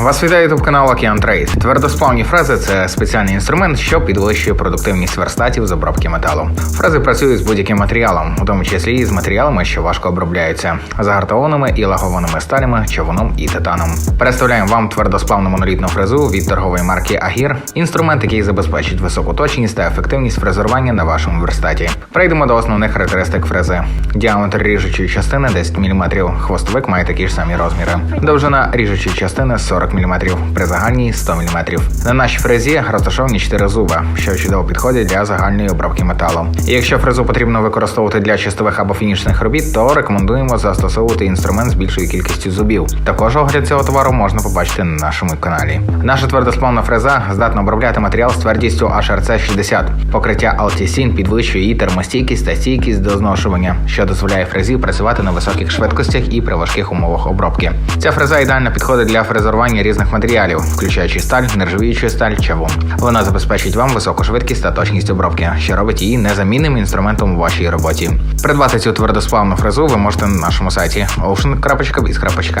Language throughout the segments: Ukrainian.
Вас вітає ютуб канал Океан Трейд. Твердосплавні фрези це спеціальний інструмент, що підвищує продуктивність верстатів з обробки металу. Фрези працюють з будь-яким матеріалом, у тому числі і з матеріалами, що важко обробляються, загартованими і лагованими сталями, човуном і титаном. Представляємо вам твердосплавну монолітну фрезу від торгової марки Агір. Інструмент, який забезпечить високу точність та ефективність фрезерування на вашому верстаті. Прийдемо до основних характеристик фрези. Діаметр ріжучої частини 10 мм, хвостовик має такі ж самі розміри. Довжина ріжучої частини 40 мм, при загальній 100 мм. На нашій фрезі розташовані 4 зуби, що чудово підходять для загальної обробки металу. І якщо фрезу потрібно використовувати для чистових або фінішних робіт, то рекомендуємо застосовувати інструмент з більшою кількістю зубів. Також огляд цього товару можна побачити на нашому каналі. Наша твердосплавна фреза здатна обробляти матеріал з твердістю HRC 60. Покриття Altisin підвищує її термостійкість та стійкість до зношування, що дозволяє фрезі працювати на високих швидкостях і при важких умовах обробки. Ця фреза ідеально підходить для фрезерування різних матеріалів, включаючи сталь, нержавіючу сталь, чавун. Вона забезпечить вам високу швидкість та точність обробки, що робить її незамінним інструментом у вашій роботі. Придбати цю твердосплавну фрезу ви можете на нашому сайті ocean.biz.ua.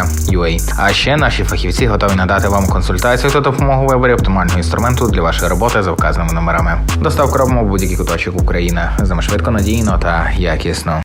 А ще наші фахівці готові надати вам консультацію та допомогу виборі оптимального інструменту для вашої роботи за вказаними номерами. Доставку робимо в будь-який куточок України. З швидко, надійно та якісно.